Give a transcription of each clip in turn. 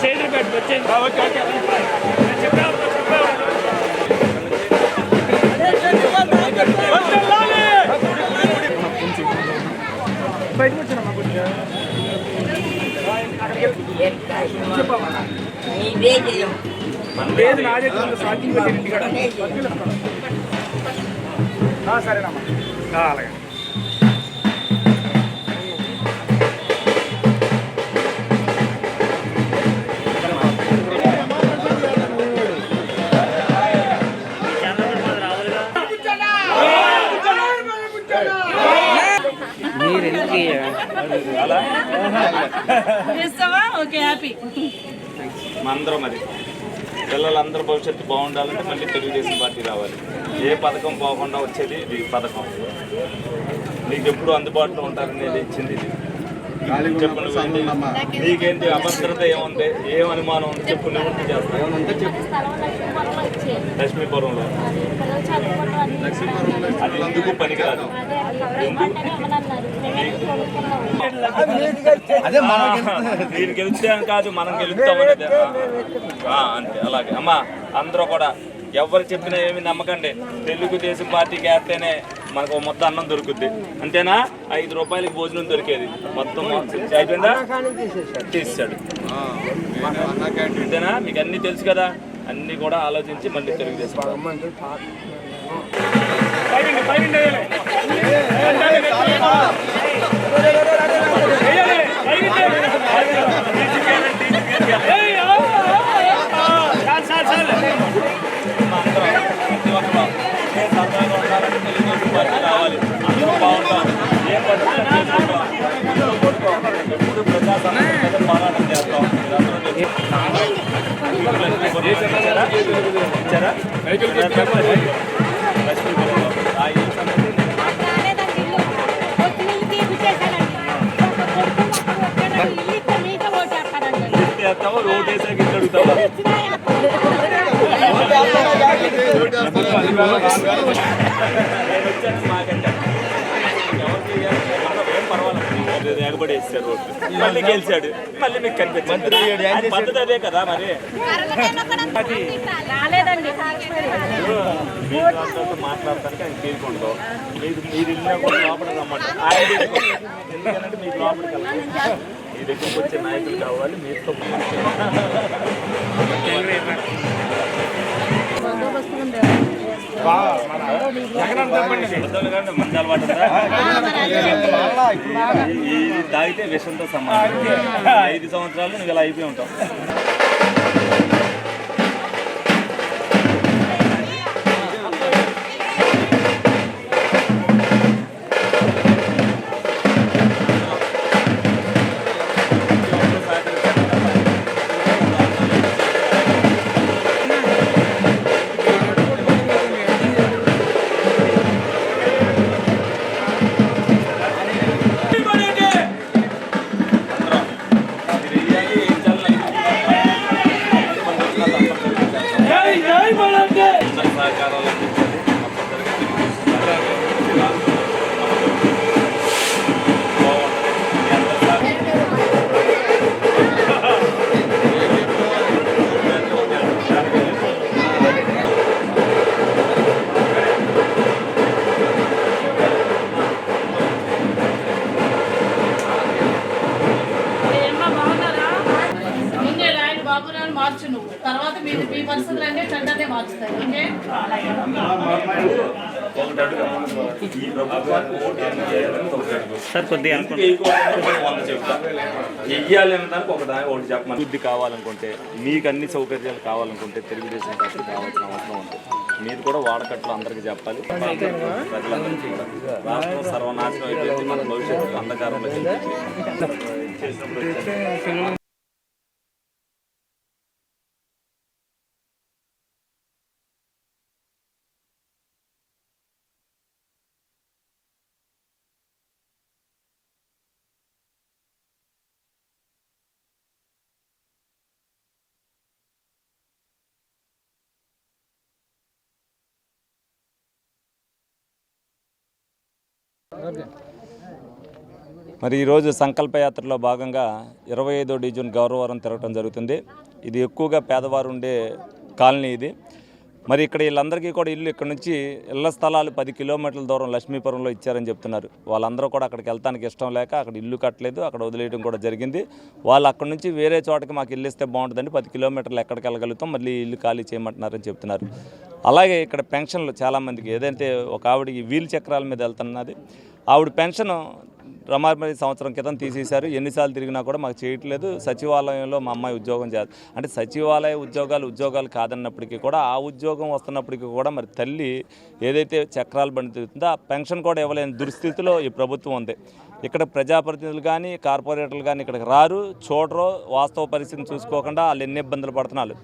చేతులు పెట్టు వచ్చేది లేదు నా దగ్గర సాధ్యం పెట్టింది సరేనమ్మా. అలాగే. చేస్తావా? Okay happy. అందరం అది. పిల్లలందరూ భవిష్యత్తు బాగుండాలంటే మళ్ళీ తెలుగుదేశం పార్టీ రావాలి. ఏ పథకం పోకుండా వచ్చేది ఇది పథకం. నీకు ఎప్పుడు అందుబాటులో ఉంటారనేది ఇచ్చింది ఇది నీకేంటి అభద్రత ఏముంది? ఏం అనుమానం ఉంది? చెప్పు నివృత్తి చేస్తావు ఏమనుంటే చెప్పు. లక్ష్మీపురంలో అది ఎందుకు పనికిరాదు మీరు గెలిస్తే. అని కాదు మనం గెలుస్తాం అనేది. ఆ, అంతే అలాగే. అమ్మా అందరూ కూడా ఎవరు చెప్పినా ఏమి నమ్మకండి. తెలుగుదేశం పార్టీకి వేస్తేనే మనకు మొత్తం అన్నం దొరుకుద్ది అంతేనా ఐదు రూపాయలకి భోజనం దొరికేది మొత్తం అయిపోయిందా తీసాడు అంతేనా మీకు అన్ని తెలుసు కదా అన్ని కూడా ఆలోచించి మళ్ళీ తెలుగుదేశం పైన రోడ్ వేసాక ఇల్లు అడుగుతావా నేను వచ్చాను ఎగబడి వేసారు రోడ్డు మళ్ళీ గెలిచాడు. మళ్ళీ మీకు కనిపించింది. పద్ధతి అదే కదా మరి. మాట్లాడటానికి ఆయన తీరుకుంటాం మీరు మీరు ఇల్లు కూడా లోపల రమ్మంటారు. ఆయన. ఎందుకంటే మీకు లోపలికి వెళ్ళాలి మీ దగ్గరికి వచ్చే నాయకులు కావాలి మీతో పెద్దలు కానీ మంచి అలవాటు ఉందా? ఇది తాగితే విషంతో సమానం. ఐదు సంవత్సరాలు నువ్వు ఇలా అయిపోయి ఉంటావు. ఈ ప్రభుత్వానికి ఓటు ఎందుకు ఒకటి అడుగు. ఎందుకు వంద చెప్తా. దానికి ఒక దాని ఒకటి చెప్పమని అభివృద్ధి కావాలనుకుంటే మీకు అన్ని సౌకర్యాలు కావాలనుకుంటే తెలుగుదేశం పార్టీ కావాల్సిన అవసరం ఉంది మీరు కూడా వాడకట్లు అందరికీ చెప్పాలి ప్రజలందరికీ కూడా. రాష్ట్రం సర్వనాశనం అయిపోయింది మన భవిష్యత్తు అంధకారంలో చేసినప్పుడు మరి ఈరోజు సంకల్పయాత్రలో భాగంగా ఇరవై ఐదో డివిజన్ గౌరవరం తిరగటం జరుగుతుంది. ఇది ఎక్కువగా పేదవారు ఉండే కాలనీ ఇది. మరి ఇక్కడ వీళ్ళందరికీ కూడా ఇల్లు ఇక్కడ నుంచి ఇళ్ళ స్థలాలు పది కిలోమీటర్ల దూరం లక్ష్మీపురంలో ఇచ్చారని చెప్తున్నారు. వాళ్ళందరూ కూడా అక్కడికి వెళ్తానికి ఇష్టం లేక అక్కడ ఇల్లు కట్టలేదు అక్కడ వదిలేయడం కూడా జరిగింది. వాళ్ళు అక్కడ నుంచి వేరే చోటకి మాకు ఇల్లు ఇస్తే బాగుంటుందండి. పది కిలోమీటర్లు ఎక్కడికి వెళ్ళగలుగుతాం మళ్ళీ ఇల్లు ఖాళీ చేయమంటున్నారని చెప్తున్నారు. అలాగే ఇక్కడ పెన్షన్లు చాలామందికి ఏదైతే ఒక ఆవిడకి వీల్ చక్రాల మీద వెళ్తున్నది ఆవిడ పెన్షన్ రమారమరి సంవత్సరం క్రితం తీసేశారు. ఎన్నిసార్లు తిరిగినా కూడా మాకు చేయట్లేదు. సచివాలయంలో మా అమ్మాయి ఉద్యోగం చేయాలి అంటే సచివాలయ ఉద్యోగాలు ఉద్యోగాలు కాదన్నప్పటికీ కూడా ఆ ఉద్యోగం వస్తున్నప్పటికీ కూడా మరి తల్లి ఏదైతే చక్రాలు బండి తిరుగుతుందో ఆ పెన్షన్ కూడా ఇవ్వలేని దుస్థితిలో ఈ ప్రభుత్వం ఉంది. ఇక్కడ ప్రజాప్రతినిధులు కానీ కార్పొరేటర్లు కానీ ఇక్కడికి రారు. చూడరు. వాస్తవ పరిస్థితిని చూసుకోకుండా వాళ్ళు ఎన్ని ఇబ్బందులు పడుతున్నారు.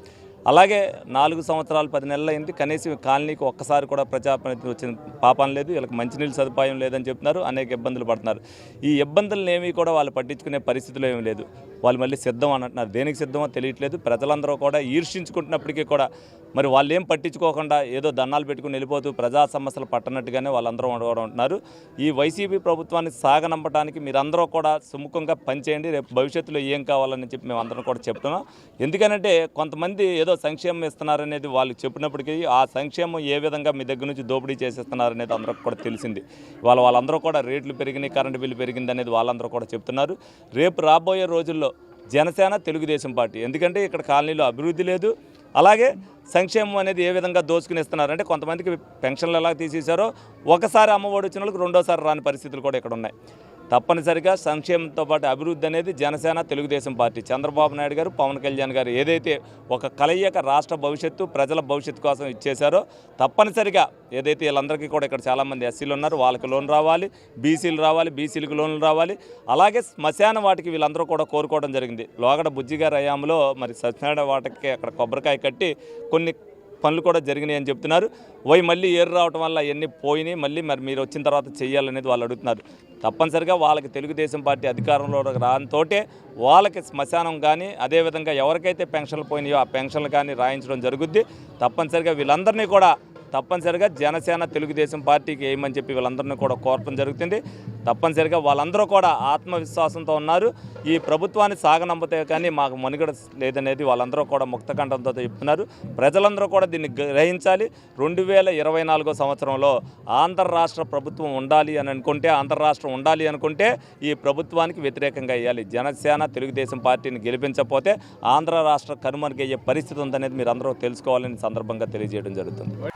అలాగే నాలుగు సంవత్సరాలు పది నెలలు అయింది. కనీసం కాలనీకి ఒక్కసారి కూడా ప్రజాప్రతినిధి వచ్చిన పాపం లేదు. వీళ్ళకి మంచినీళ్ళు సదుపాయం లేదని చెప్తున్నారు. అనేక ఇబ్బందులు పడుతున్నారు. ఈ ఇబ్బందులనేవి కూడా వాళ్ళు పట్టించుకునే పరిస్థితులు ఏమీ లేదు. వాళ్ళు మళ్ళీ సిద్ధం అని అంటున్నారు దేనికి సిద్ధమో తెలియట్లేదు. ప్రజలందరూ కూడా ఈర్షించుకుంటున్నప్పటికీ కూడా మరి వాళ్ళు ఏం పట్టించుకోకుండా ఏదో దండాలు పెట్టుకుని వెళ్ళిపోతూ ప్రజా సమస్యలు పట్టనట్టుగానే వాళ్ళందరూ ఉండడం ఉంటున్నారు. ఈ వైసీపీ ప్రభుత్వాన్ని సాగనంపడానికి మీరందరూ కూడా సుముఖంగా పనిచేయండి. రేపు భవిష్యత్తులో ఏం కావాలని చెప్పి మేము అందరం కూడా చెప్తున్నాం. ఎందుకనంటే కొంతమంది ఏదో సంక్షేమం ఇస్తున్నారనేది వాళ్ళు చెప్పినప్పటికీ ఆ సంక్షేమం ఏ విధంగా మీ దగ్గర నుంచి దోపిడీ చేసేస్తున్నారనేది అందరికి కూడా తెలిసింది. వాళ్ళ వాళ్ళందరూ కూడా రేట్లు పెరిగినాయి కరెంటు బిల్లు పెరిగింది అనేది వాళ్ళందరూ కూడా చెప్తున్నారు. రేపు రాబోయే రోజుల్లో జనసేన తెలుగుదేశం పార్టీ. ఎందుకంటే ఇక్కడ కాలనీలో అభివృద్ధి లేదు. అలాగే సంక్షేమం అనేది ఏ విధంగా దోచుకుని ఇస్తున్నారంటే కొంతమందికి పెన్షన్లు ఎలా తీసేశారో ఒకసారి అమ్మఒడి వచ్చిన వాళ్ళకి రెండోసారి రాని పరిస్థితులు కూడా ఇక్కడ ఉన్నాయి. తప్పనిసరిగా సంక్షేమంతో పాటు అభివృద్ధి అనేది జనసేన తెలుగుదేశం పార్టీ. చంద్రబాబు నాయుడు గారు పవన్ కళ్యాణ్ గారు ఏదైతే ఒక కలయిక రాష్ట్ర భవిష్యత్తు ప్రజల భవిష్యత్తు కోసం ఇచ్చేశారో తప్పనిసరిగా ఏదైతే వీళ్ళందరికీ కూడా ఇక్కడ చాలామంది ఎస్సీలు ఉన్నారు వాళ్ళకి లోన్ రావాలి బీసీలు రావాలి బీసీలకు లోన్లు రావాలి. అలాగే శ్మశాన వాటికి వీళ్ళందరూ కూడా కోరుకోవడం జరిగింది. లోగడ బుజ్జిగారు అయాంలో హయాంలో మరి సత్యనారాయణ వాటికి అక్కడ కొబ్బరికాయ కట్టి కొన్ని పనులు కూడా జరిగినాయి అని చెప్తున్నారు. పోయి మళ్ళీ ఏరు రావటం వల్ల అవన్నీ పోయినాయి. మళ్ళీ మరి మీరు వచ్చిన తర్వాత చేయాలనేది వాళ్ళు అడుగుతున్నారు. తప్పనిసరిగా వాళ్ళకి తెలుగుదేశం పార్టీ అధికారంలో రానితోటే వాళ్ళకి శ్మశానం కానీ అదేవిధంగా ఎవరికైతే పెన్షన్లు పోయినాయో ఆ పెన్షన్లు కానీ రాయించడం జరుగుద్ది. తప్పనిసరిగా వీళ్ళందరినీ కూడా తప్పనిసరిగా జనసేన తెలుగుదేశం పార్టీకి వేయమని చెప్పి వీళ్ళందరినీ కూడా కోరటం జరుగుతుంది. తప్పనిసరిగా వాళ్ళందరూ కూడా ఆత్మవిశ్వాసంతో ఉన్నారు. ఈ ప్రభుత్వాన్ని సాగనంపితే కానీ మాకు మనుగడ లేదనేది వాళ్ళందరూ కూడా ముక్తకంఠంతో చెప్తున్నారు. ప్రజలందరూ కూడా దీన్ని గ్రహించాలి. రెండు వేల ఇరవై నాలుగో సంవత్సరంలో ఆంధ్ర రాష్ట్ర ప్రభుత్వం ఉండాలి అని అనుకుంటే ఆంధ్ర రాష్ట్రం ఉండాలి అనుకుంటే ఈ ప్రభుత్వానికి వ్యతిరేకంగా వేయాలి. జనసేన తెలుగుదేశం పార్టీని గెలిపించకపోతే ఆంధ్ర రాష్ట్ర కనుమరుగయ్యే పరిస్థితి ఉందనేది మీరు అందరూ తెలుసుకోవాలని సందర్భంగా తెలియజేయడం జరుగుతుంది.